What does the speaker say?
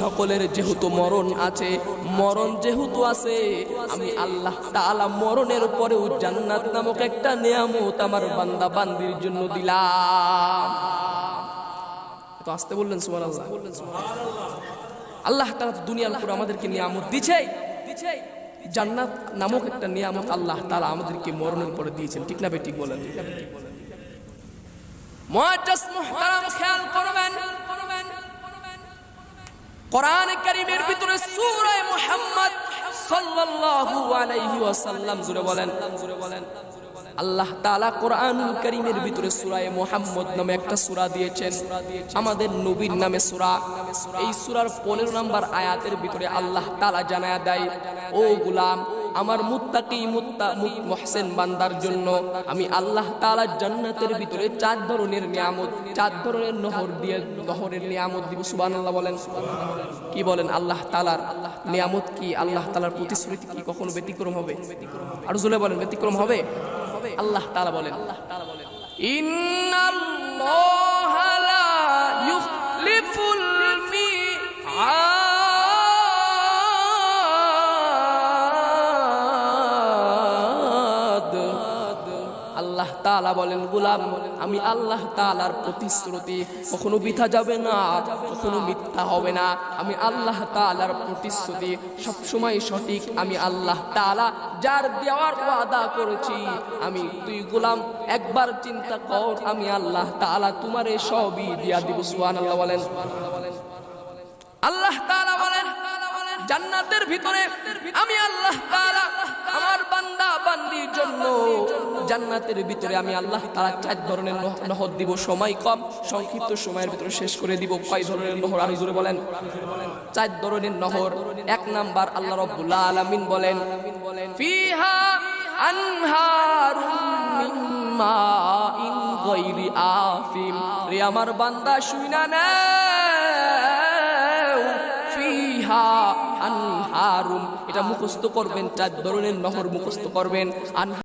সকলের যেহেতু মরণ আছে, মরণ যেহেতু আছে, আমি আল্লাহ তাআলা মরণের পরেও জান্নাত নামক একটা নিয়ামত আমার বান্দা বান্দির জন্য দিলাম। তো আসতে বললেন সুবহানাল্লাহ। আল্লাহ তাআলা তো দুনিয়ার উপর আমাদেরকে নিয়ামত দিছে। জান্নাত নামক একটা নিয়ামত আল্লাহ তাআলা আমাদেরকে মরণের পরে দিয়েছেন। ঠিক না বেঠিক বলেন। মুহতারাম, খেয়াল করবেন কোরআন কারিমের ভিতরে সূরা মুহাম্মদ সাল্লাল্লাহু আলাইহি ওয়াসাল্লাম জুড়ে বলেন জুড়ে বলেন আল্লাহ তাআলা কোরআন কারিমের ভিতরে সূরা মুহাম্মদ নামে একটা সূরা দিয়েছেন। আমাদের নবীর নামে সূরা। এই সূরার 15 নম্বর আয়াতের ভিতরে আল্লাহ তাআলা জানায়া দেয়, ও গোলাম আমার মুত্তাকি মুত্তা মুহসিন বান্দার জন্য আমি আল্লাহ তাআলা জান্নাতের ভিতরে চার ধরনের নিয়ামত, চার ধরনের নহর দিয়ে নহরের নিয়ামত দিব। সুবহানাল্লাহ বলেন। কি বলেন আল্লাহ তাআলার নিয়ামত কি? আল্লাহ তাআলার প্রতিশ্রুতি কি কখনো ব্যতিক্রম হবে? আর জুলে বলেন, ব্যতিক্রম হবে? আল্লাহ তাআলা বলেন আল্লাহ তাআলা বলেন, ইন্নাল্লাহা আল্লাহ তাআলা বলেন, গোলাম, আমি আল্লাহ তাআলার প্রতিশ্রুতি, কখনো মিথ্যা যাবে না, কখনো মিথ্যা হবে না। আমি আল্লাহ তাআলার প্রতিশ্রুতি, সবসময় সঠিক। আমি আল্লাহ তাআলা যার দেওয়ার ওয়াদা করেছি। আমি, তুই গোলাম, একবার চিন্তা কর, আমি আল্লাহ তাআলা তোমারে সবই দিয়া দিব। সুহান আল্লাহ বলেন। আল্লাহ তাআলা বলেন, জান্নাতের ভিতরে আমি আল্লাহ তাআলা জান্নাতের ভিতরে আমি আল্লাহ তাআলা চার ধরনের নহ- নহর দিব। সময় কম, সংক্ষিপ্ত সময়ের ভিতরে শেষ করে দিব। কয় ধরনের নহর? আমি জোরে বলেন। চার ধরনের নহর। এক নাম্বার আল্লাহ রাব্বুল আলামিন বলেন, ফিহা আনহারুম মিন মাইন গায়রি আমার বান্দা শুইনা ফিহা আনহারুম। এটা মুখস্থ করবেন, চার ধরনের নহর মুখস্থ করবেন। আনহা